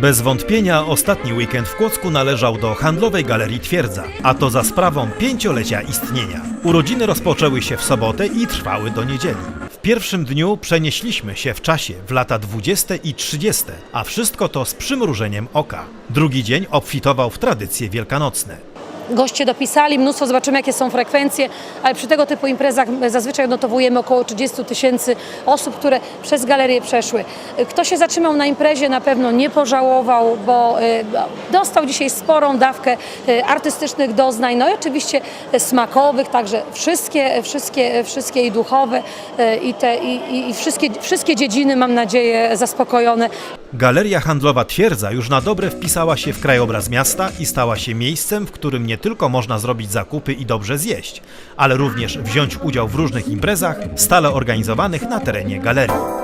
Bez wątpienia ostatni weekend w Kłodzku należał do handlowej galerii Twierdza, a to za sprawą pięciolecia istnienia. Urodziny rozpoczęły się w sobotę i trwały do niedzieli. W pierwszym dniu przenieśliśmy się w czasie w lata 20 i 30, a wszystko to z przymrużeniem oka. Drugi dzień obfitował w tradycje wielkanocne. Goście dopisali mnóstwo, zobaczymy jakie są frekwencje, ale przy tego typu imprezach zazwyczaj odnotowujemy około 30 tysięcy osób, które przez galerię przeszły. Kto się zatrzymał na imprezie na pewno nie pożałował, bo y, dostał dzisiaj sporą dawkę y, artystycznych doznań, no i oczywiście smakowych, także wszystkie, wszystkie, wszystkie i duchowe y, i, te, i, i- wszystkie, wszystkie dziedziny mam nadzieję zaspokojone. Galeria handlowa Twierdza już na dobre wpisała się w krajobraz miasta i stała się miejscem, w którym nie tylko można zrobić zakupy i dobrze zjeść, ale również wziąć udział w różnych imprezach stale organizowanych na terenie galerii.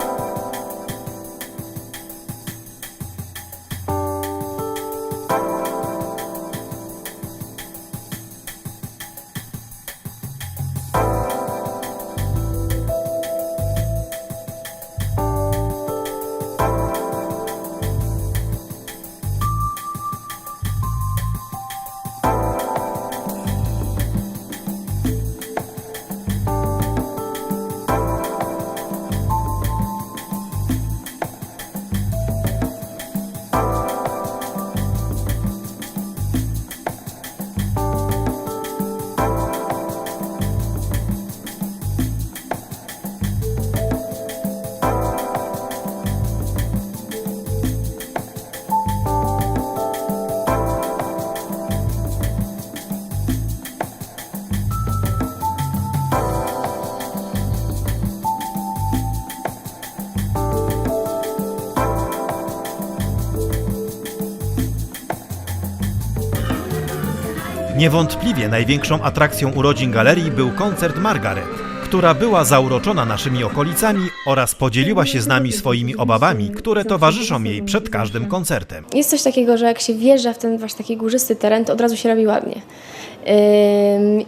Niewątpliwie największą atrakcją urodzin galerii był koncert Margaret, która była zauroczona naszymi okolicami oraz podzieliła się z nami swoimi obawami, które towarzyszą jej przed każdym koncertem. Jest coś takiego, że jak się wjeżdża w ten właśnie taki górzysty teren, to od razu się robi ładnie.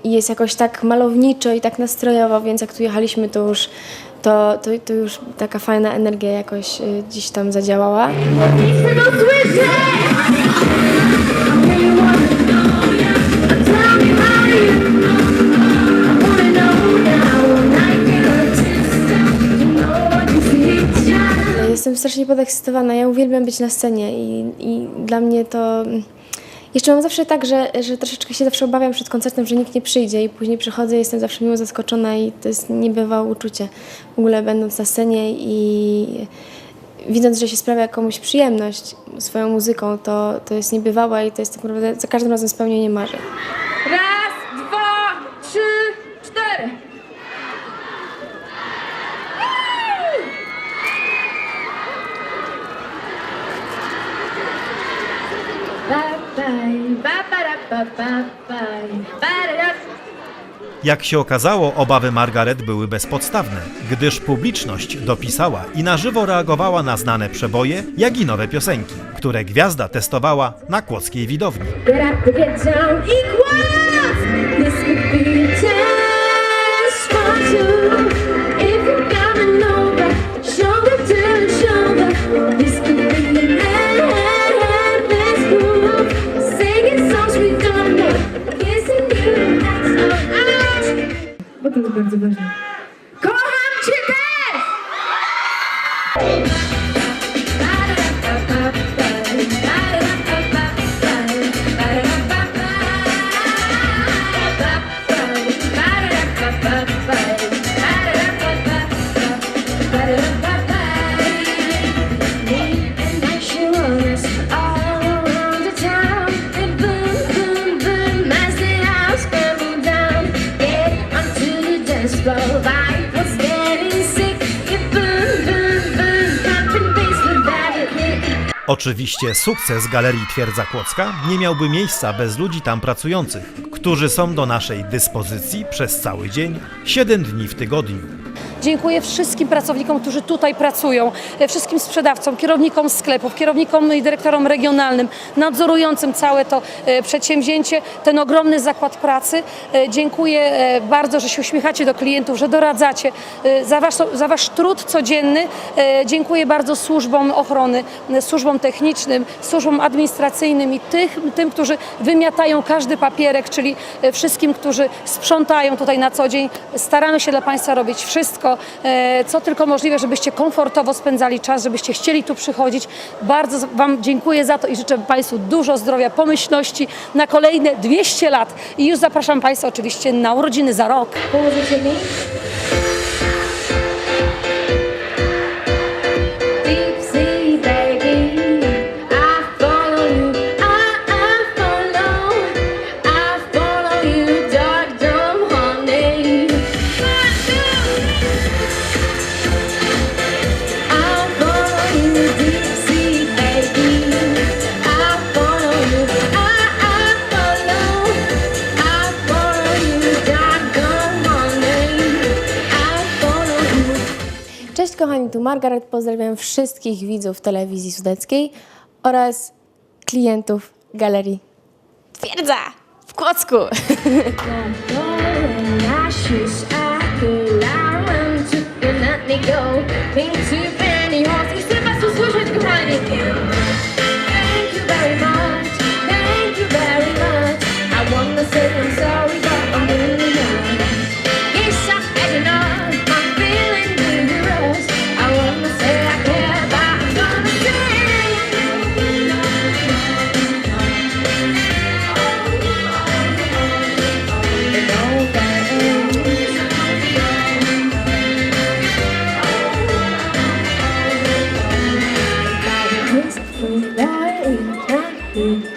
I jest jakoś tak malowniczo i tak nastrojowo, więc jak tu jechaliśmy, to już, to, to, to już taka fajna energia jakoś y, gdzieś tam zadziałała. Jestem strasznie podekscytowana. Ja uwielbiam być na scenie i, i dla mnie to. Jeszcze mam zawsze tak, że, że troszeczkę się zawsze obawiam przed koncertem, że nikt nie przyjdzie i później przychodzę i jestem zawsze miło zaskoczona i to jest niebywałe uczucie. W ogóle będąc na scenie i widząc, że się sprawia komuś przyjemność swoją muzyką, to, to jest niebywałe i to jest tak naprawdę za każdym razem spełnienie marzeń. Jak się okazało, obawy Margaret były bezpodstawne, gdyż publiczność dopisała i na żywo reagowała na znane przeboje, jak i nowe piosenki, które gwiazda testowała na kłodzkiej widowni. Get up get down equals. Bardzo ważne. Oczywiście sukces Galerii Twierdza Kłodzka nie miałby miejsca bez ludzi tam pracujących, którzy są do naszej dyspozycji przez cały dzień, 7 dni w tygodniu. Dziękuję wszystkim pracownikom, którzy tutaj pracują, e, wszystkim sprzedawcom, kierownikom sklepów, kierownikom i dyrektorom regionalnym, nadzorującym całe to e, przedsięwzięcie, ten ogromny zakład pracy. E, Dziękuję bardzo, że się uśmiechacie do klientów, że doradzacie za wasz, za wasz trud codzienny. Dziękuję bardzo służbom ochrony, służbom technicznym, służbom administracyjnym i tych, tym, którzy wymiatają każdy papierek, czyli wszystkim, którzy sprzątają tutaj na co dzień. Staramy się dla Państwa robić wszystko, e, co tylko możliwe, żebyście komfortowo spędzali czas, żebyście chcieli tu przychodzić. Bardzo Wam dziękuję za to i życzę Państwu dużo zdrowia, pomyślności na kolejne 200 lat. I już zapraszam Państwa oczywiście na urodziny za rok. Pomożecie mi? Kochani, tu Margaret. Pozdrawiam wszystkich widzów telewizji sudeckiej oraz klientów galerii Twierdza w Kłodzku. Thank you.